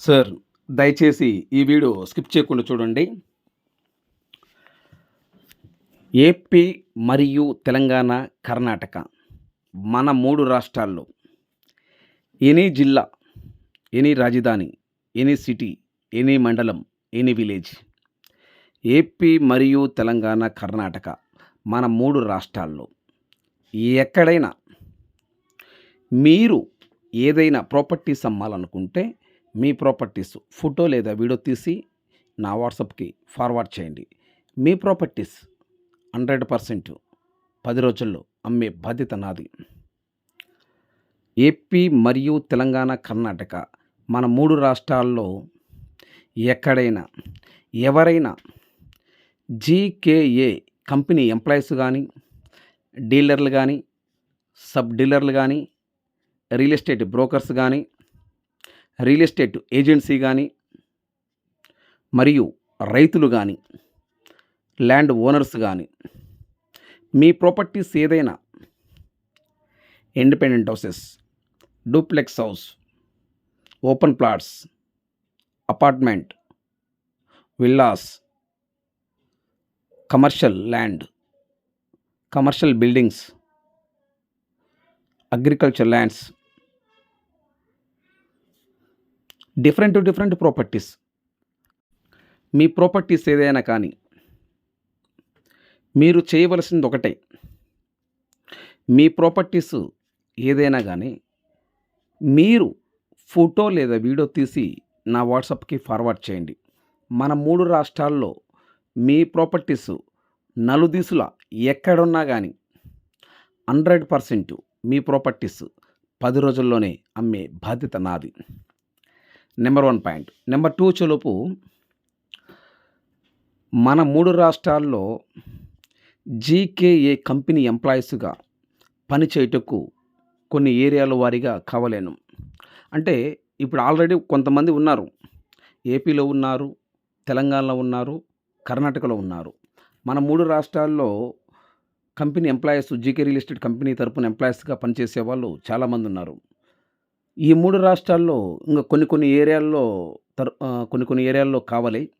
Sir దయచేసి ఈ video skip చేయకుండా చూడండి. ఏపీ మరియు తెలంగాణ కర్ణాటక మన మూడు రాష్ట్రాల్లో ఎనీ జిల్లా ఎనీ రాజధాని ఎనీ సిటీ ఎనీ మండలం ఎనీ విలేజ్ ఏపీ మరియు తెలంగాణ కర్ణాటక మన మూడు రాష్ట్రాల్లో ఎక్కడైనా మీరు ఏదైనా ప్రాపర్టీస్ అమ్మాలనుకుంటే మీ ప్రాపర్టీస్ ఫోటో లేదా వీడియో తీసి నా వాట్సాప్కి ఫార్వర్డ్ చేయండి. మీ ప్రాపర్టీస్ హండ్రెడ్ పర్సెంట్ పది రోజుల్లో అమ్మే బాధ్యత నాది. ఏపీ మరియు తెలంగాణ కర్ణాటక మన మూడు రాష్ట్రాల్లో ఎక్కడైనా ఎవరైనా జీకేఏ కంపెనీ ఎంప్లాయీస్ కానీ డీలర్లు కానీ సబ్ డీలర్లు కానీ రియల్ ఎస్టేట్ బ్రోకర్స్ కానీ రియల్ ఎస్టేట్ ఏజెన్సీ కానీ మరియు రైతులు కానీ ల్యాండ్ ఓనర్స్ కానీ మీ ప్రాపర్టీస్ ఏదైనా independent houses duplex house open plots apartment villas commercial land commercial buildings agriculture lands different different properties. మీ ప్రాపర్టీస్ ఏదైనా కానీ మీరు చేయవలసింది ఒకటే. మీ ప్రాపర్టీస్ ఏదైనా కానీ మీరు ఫోటో లేదా వీడియో తీసి నా వాట్సాప్కి ఫార్వర్డ్ చేయండి. మన మూడు రాష్ట్రాల్లో మీ ప్రాపర్టీస్ నలుదిశల ఎక్కడున్నా కానీ హండ్రెడ్ పర్సెంట్ మీ ప్రాపర్టీస్ పది రోజుల్లోనే అమ్మే బాధ్యత నాది. Number one point. Number two చెలుపు మన మూడు రాష్ట్రాల్లో జీకేఏ కంపెనీ ఎంప్లాయీస్గా పనిచేయటకు కొన్ని ఏరియాల వారీగా కావలేను. అంటే ఇప్పుడు ఆల్రెడీ కొంతమంది ఉన్నారు. ఏపీలో ఉన్నారు తెలంగాణలో ఉన్నారు కర్ణాటకలో ఉన్నారు. మన మూడు రాష్ట్రాల్లో company employees GK real estate company తరపున ఎంప్లాయీస్గా పనిచేసే వాళ్ళు చాలామంది ఉన్నారు. ఈ మూడు రాష్ట్రాల్లో ఇంకా కొన్ని కొన్ని ఏరియాల్లో తర్ కొన్ని కొన్ని ఏరియాల్లో కావాలి.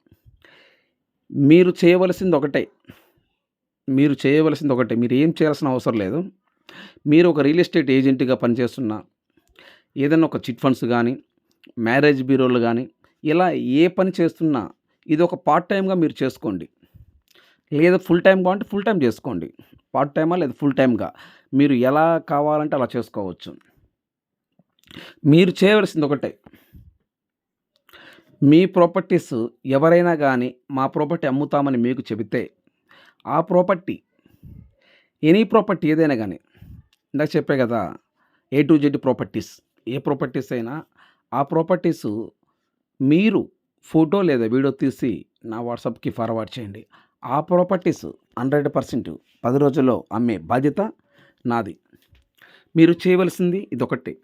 మీరు చేయవలసింది ఒకటే. మీరు చేయవలసింది ఒకటే. మీరు ఏం చేయాల్సిన అవసరం లేదు. మీరు ఒక రియల్ ఎస్టేట్ ఏజెంట్గా పనిచేస్తున్నా ఏదైనా ఒక చిట్ ఫండ్స్ కానీ మ్యారేజ్ బ్యూరోలు కానీ ఇలా ఏ పని చేస్తున్నా ఇది ఒక పార్ట్ టైంగా మీరు చేసుకోండి. లేదా ఫుల్ టైం కావాలంటే ఫుల్ టైం చేసుకోండి. పార్ట్ టైమా లేదా ఫుల్ టైంగా మీరు ఎలా కావాలంటే అలా చేసుకోవచ్చు. మీరు చేయవలసింది ఒకటే. మీ ప్రాపర్టీస్ ఎవరైనా కానీ మా ప్రాపర్టీ అమ్ముతామని మీకు చెబితే ఆ ప్రాపర్టీ ఎనీ ప్రాపర్టీ ఏదైనా కానీ ఇందాక చెప్పే కదా ఏ టు జెడ్ ప్రాపర్టీస్ ఏ ప్రాపర్టీస్ అయినా ఆ ప్రాపర్టీస్ మీరు ఫోటో లేదా వీడియో తీసి నా వాట్సాప్కి ఫార్వర్డ్ చేయండి. ఆ ప్రాపర్టీస్ హండ్రెడ్ పర్సెంట్ పది రోజుల్లో అమ్మే బాధ్యత నాది. మీరు చేయవలసింది ఇదొకటి.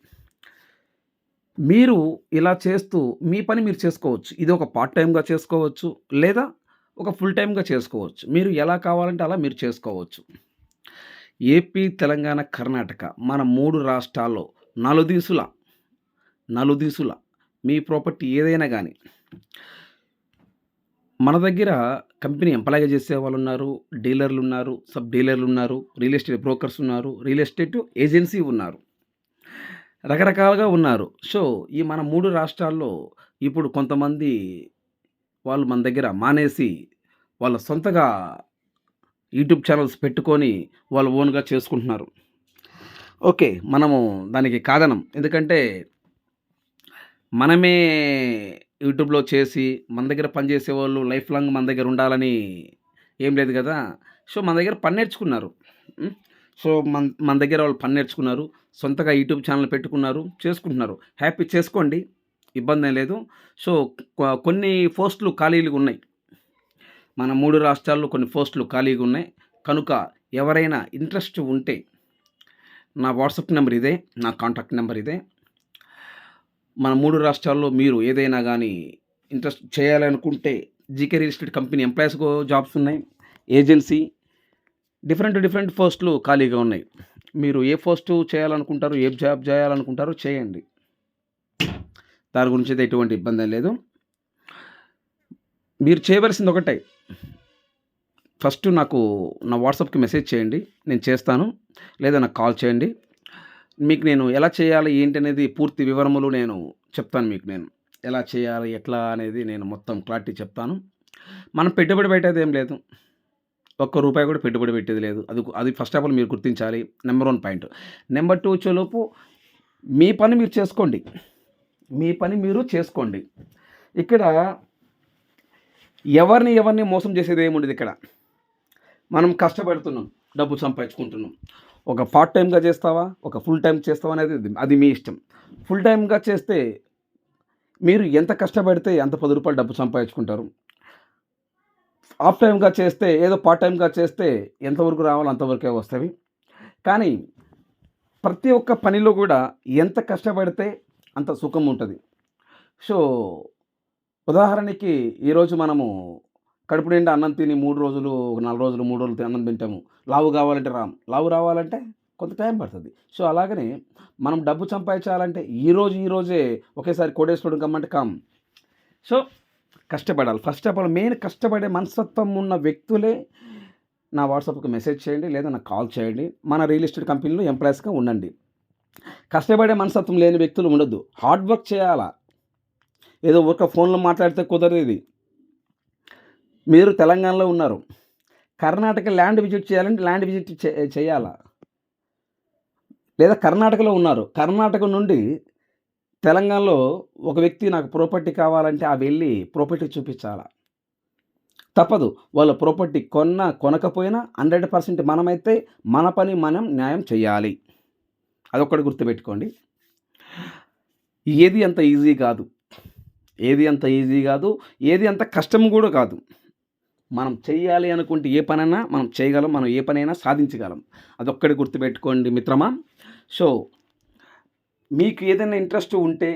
మీరు ఇలా చేస్తూ మీ పని మీరు చేసుకోవచ్చు. ఇది ఒక పార్ట్ టైంగా చేసుకోవచ్చు లేదా ఒక ఫుల్ టైంగా చేసుకోవచ్చు. మీరు ఎలా కావాలంటే అలా మీరు చేసుకోవచ్చు. ఏపీ తెలంగాణ కర్ణాటక మన మూడు రాష్ట్రాల్లో నలుదీసుల నలుదీసుల మీ ప్రాపర్టీ ఏదైనా కానీ మన దగ్గర కంపెనీ ఎంప్లాయ్గా చేసే వాళ్ళు ఉన్నారు డీలర్లు ఉన్నారు సబ్ డీలర్లు ఉన్నారు రియల్ ఎస్టేట్ బ్రోకర్స్ ఉన్నారు రియల్ ఎస్టేట్ ఏజెన్సీ ఉన్నారు. రకరకాలుగా ఉన్నారు. సో ఈ మన మూడు రాష్ట్రాల్లో ఇప్పుడు కొంతమంది వాళ్ళు మన దగ్గర మానేసి వాళ్ళ సొంతగా యూట్యూబ్ ఛానల్స్ పెట్టుకొని వాళ్ళు ఓన్గా చేసుకుంటున్నారు. ఓకే మనము దానికి కాదనం. ఎందుకంటే మనమే యూట్యూబ్లో చేసి మన దగ్గర పనిచేసే వాళ్ళు లైఫ్ లాంగ్ మన దగ్గర ఉండాలని ఏం లేదు కదా. సో మన దగ్గర పని నేర్చుకున్నారు. సో మన మన దగ్గర వాళ్ళు పని నేర్చుకున్నారు సొంతగా యూట్యూబ్ ఛానల్ పెట్టుకున్నారు చేసుకుంటున్నారు. హ్యాపీ చేసుకోండి ఇబ్బంది లేదు. సో కొన్ని పోస్టులు ఖాళీలుగా ఉన్నాయి. మన మూడు రాష్ట్రాల్లో కొన్ని పోస్టులు ఖాళీగా ఉన్నాయి. కనుక ఎవరైనా ఇంట్రెస్ట్ ఉంటే నా వాట్సాప్ నెంబర్ ఇదే నా కాంటాక్ట్ నెంబర్ ఇదే. మన మూడు రాష్ట్రాల్లో మీరు ఏదైనా కానీ ఇంట్రెస్ట్ చేయాలనుకుంటే జీకే రియల్ ఎస్టేట్ కంపెనీ ఎంప్లాయీస్కు జాబ్స్ ఉన్నాయి ఏజెన్సీ డిఫరెంట్ డిఫరెంట్ పోస్టులు ఖాళీగా ఉన్నాయి. మీరు ఏ పోస్టు చేయాలనుకుంటారు ఏ జాబ్ చేయాలనుకుంటారో చేయండి. దాని గురించి అయితే ఎటువంటి ఇబ్బంది లేదు. మీరు చేయవలసింది ఒకటే. ఫస్ట్ నాకు నా వాట్సాప్కి మెసేజ్ చేయండి. నేను చేస్తాను. లేదా నాకు కాల్ చేయండి. మీకు నేను ఎలా చేయాలి ఏంటి అనేది పూర్తి వివరములు నేను చెప్తాను మీకు నేను. ఎలా చేయాలి ఎట్లా అనేది నేను మొత్తం క్లారిటీ చెప్తాను. మనం పెట్టుబడి పెట్టేది ఏం లేదు. ఒక్క రూపాయి కూడా పెట్టుబడి పెట్టేది లేదు. అది అది ఫస్ట్ ఆఫ్ ఆల్ మీరు గుర్తించాలి. Number one point number two వచ్చేలోపు మీ పని మీరు చేసుకోండి. మీ పని మీరు చేసుకోండి. ఇక్కడ ఎవరిని ఎవరిని మోసం చేసేది ఏముండదు ఇక్కడ. మనం కష్టపడుతున్నాం. డబ్బు సంపాదించుకుంటున్నాం. ఒక పార్ట్ టైంగా చేస్తావా? ఒక ఫుల్ టైం చేస్తావా అనేది అది మీ ఇష్టం. ఫుల్ టైంగా చేస్తే మీరు ఎంత కష్టపడితే అంత పది రూపాయలు డబ్బు సంపాదించుకుంటారు. హాఫ్ టైంగా చేస్తే ఏదో పార్ట్ టైంగా చేస్తే ఎంతవరకు రావాలో అంతవరకే వస్తుంది కానీ ప్రతి ఒక్క పనిలో కూడా ఎంత కష్టపడితే అంత సుఖం ఉంటుంది. సో ఉదాహరణకి ఈరోజు మనము కడుపు నిండా అన్నం తిని మూడు రోజులు ఒక నాలుగు రోజులు మూడు రోజులు అన్నం తింటాము. లావు కావాలంటే రామ్. లావు రావాలంటే కొంత టైం పడుతుంది. సో అలాగనే మనం డబ్బు సంపాదించాలంటే ఈరోజు ఈరోజే ఒకేసారి కోటేశ్వరుడు కమ్మంటే కామ్. సో కష్టపడాలి. ఫస్ట్ ఆఫ్ ఆల్ మెయిన్ కష్టపడే మనస్తత్వం ఉన్న వ్యక్తులే నా వాట్సాప్కి మెసేజ్ చేయండి లేదా నాకు కాల్ చేయండి. మన రియల్ ఎస్టేట్ కంపెనీలో ఎంప్లాయీస్గా ఉండండి. కష్టపడే మనస్తత్వం లేని వ్యక్తులు ఉండొద్దు. హార్డ్ వర్క్ చేయాలా? ఏదో ఒక ఫోన్లో మాట్లాడితే కుదరదు మీరు తెలంగాణలో ఉన్నారు. కర్ణాటక ల్యాండ్ విజిట్ చేయాలంటే ల్యాండ్ విజిట్ చేయాలా? లేదా కర్ణాటకలో ఉన్నారు. కర్ణాటక నుండి తెలంగాణలో ఒక వ్యక్తి నాకు ప్రాపర్టీ కావాలంటే ఆ వెళ్ళి ప్రాపర్టీ చూపించాలా? తప్పదు. వాళ్ళ ప్రాపర్టీ కొన్నా కొనకపోయినా హండ్రెడ్ పర్సెంట్ మనమైతే మన పని మనం న్యాయం చేయాలి అదొక్కటి గుర్తుపెట్టుకోండి. ఏది అంత ఈజీ కాదు. ఏది అంత ఈజీ కాదు. ఏది అంత కష్టం కూడా కాదు. మనం చేయాలి అనుకుంటే ఏ పనైనా మనం చేయగలం. మనం ఏ పనైనా సాధించగలం. అదొక్కటి గుర్తుపెట్టుకోండి మిత్రమా. సో మీకు ఏదైనా ఇంట్రెస్ట్ ఉంటే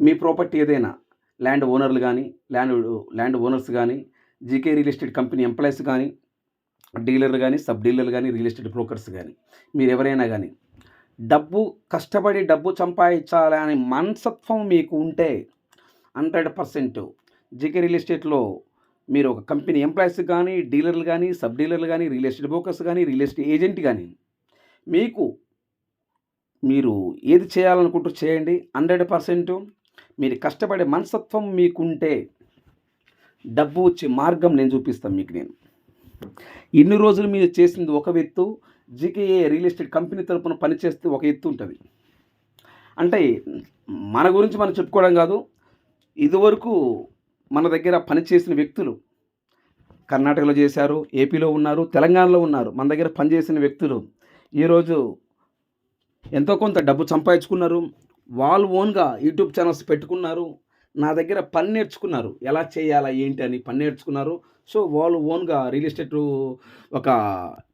మీ ప్రాపర్టీ ఏదైనా ల్యాండ్ ఓనర్లు కానీ ల్యాండ్ ల్యాండ్ ఓనర్స్ కానీ GK real estate company employees కానీ డీలర్లు కానీ సబ్ డీలర్లు కానీ రియల్ ఎస్టేట్ బ్రోకర్స్ కానీ మీరు ఎవరైనా కానీ డబ్బు కష్టపడి డబ్బు సంపాదించాలని మనసత్వం మీకు ఉంటే హండ్రెడ్ పర్సెంట్ జీకే రియల్ ఎస్టేట్లో మీరు ఒక కంపెనీ ఎంప్లాయీస్ కానీ డీలర్లు కానీ సబ్ డీలర్లు కానీ రియల్ ఎస్టేట్ బ్రోకర్స్ కానీ రియల్ ఎస్టేట్ ఏజెంట్ కానీ మీకు మీరు ఏది చేయాలనుకుంటూ చేయండి హండ్రెడ్ పర్సెంట్ మీరు కష్టపడే మనస్తత్వం మీకుంటే డబ్బు వచ్చే మార్గం నేను చూపిస్తాను మీకు నేను. ఇన్ని రోజులు మీరు చేసింది ఒక ఎత్తు జీకేఏ రియల్ ఎస్టేట్ కంపెనీ తరపున పనిచేస్తే ఒక ఎత్తు ఉంటుంది. అంటే మన గురించి మనం చెప్పుకోవడం కాదు ఇదివరకు మన దగ్గర పనిచేసిన వ్యక్తులు కర్ణాటకలో చేశారు ఏపీలో ఉన్నారు తెలంగాణలో ఉన్నారు మన దగ్గర పనిచేసిన వ్యక్తులు ఈరోజు ఎంతో కొంత డబ్బు సంపాదించుకున్నారు. వాళ్ళు ఓన్గా యూట్యూబ్ ఛానల్స్ పెట్టుకున్నారు. నా దగ్గర పని నేర్చుకున్నారు. ఎలా చేయాలా ఏంటి అని పని నేర్చుకున్నారు. సో వాళ్ళు ఓన్గా రియల్ ఎస్టేట్ ఒక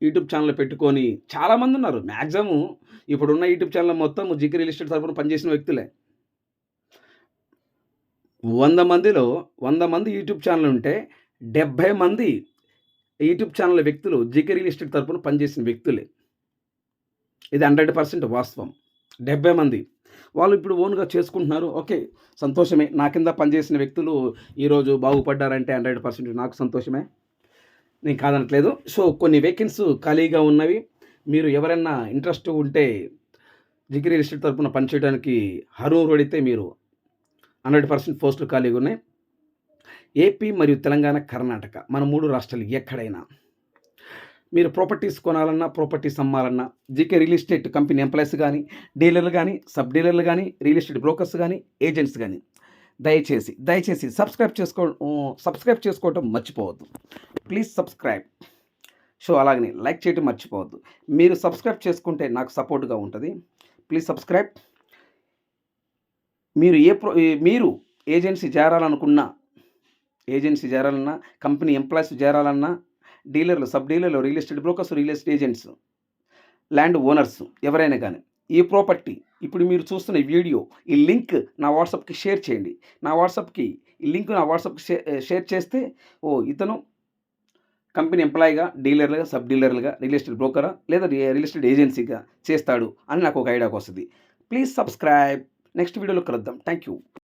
యూట్యూబ్ ఛానల్ పెట్టుకొని చాలామంది ఉన్నారు. మ్యాక్సిమం ఇప్పుడున్న యూట్యూబ్ ఛానల్ మొత్తం జికి రియల్ ఎస్టేట్ తరఫున పనిచేసిన వ్యక్తులే. వంద మందిలో వంద మంది యూట్యూబ్ ఛానల్ ఉంటే డెబ్భై మంది యూట్యూబ్ ఛానల్ వ్యక్తులు జికే రియల్ ఎస్టేట్ తరఫున పనిచేసిన వ్యక్తులే. ఇది హండ్రెడ్ పర్సెంట్ వాస్తవం. డెబ్బై మంది. వాళ్ళు ఇప్పుడు ఓన్గా చేసుకుంటున్నారు. ఓకే సంతోషమే. నా కింద పనిచేసిన వ్యక్తులు ఈరోజు బాగుపడ్డారంటే హండ్రెడ్ పర్సెంట్ నాకు సంతోషమే. నేను కాదనట్లేదు. సో కొన్ని వేకెన్స్ ఖాళీగా ఉన్నవి. మీరు ఎవరైనా ఇంట్రెస్ట్ ఉంటే జిగిరి రిజిస్టర్ తరఫున పనిచేయడానికి హరూరు అడిగితే మీరు హండ్రెడ్ పర్సెంట్ పోస్టులు ఖాళీగా ఉన్నాయి. ఏపీ మరియు తెలంగాణ కర్ణాటక. మన మూడు రాష్ట్రాలు ఎక్కడైనా. మీరు ప్రాపర్టీస్ కొనాలన్నా properties అమ్మాలన్నా GK real estate company employees కానీ డీలర్లు కానీ సబ్ డీలర్లు కానీ రియల్ ఎస్టేట్ బ్రోకర్స్ కానీ ఏజెంట్స్ కానీ దయచేసి దయచేసి సబ్స్క్రైబ్ చేసుకో సబ్స్క్రైబ్ చేసుకోవటం మర్చిపోవద్దు. Please subscribe. సో అలాగనే లైక్ చేయటం మర్చిపోవద్దు. మీరు సబ్స్క్రైబ్ చేసుకుంటే నాకు సపోర్ట్గా ఉంటుంది. Please subscribe. మీరు ఏ ప్రో మీరు ఏజెన్సీ చేరాలనుకున్నా ఏజెన్సీ చేరాలన్నా కంపెనీ ఎంప్లాయీస్ చేరాలన్నా డీలర్లు సబ్ డీలర్లు real estate brokers real estate agents land owners ఎవరైనా కానీ ఈ ప్రాపర్టీ ఇప్పుడు మీరు చూస్తున్న వీడియో ఈ లింక్ నా వాట్సాప్కి షేర్ చేయండి. నా వాట్సాప్కి ఈ లింక్ నా వాట్సాప్కి షేర్ చేస్తే ఓ ఇతను కంపెనీ ఎంప్లాయీగా డీలర్లుగా సబ్ డీలర్లుగా రియల్ ఎస్టేట్ బ్రోకరా లేదా రియల్ ఎస్టేట్ ఏజెన్సీగా చేస్తాడు అని నాకు ఒక ఐడియాకి వస్తుంది. Please subscribe. నెక్స్ట్ వీడియోలో కలుద్దాం. Thank you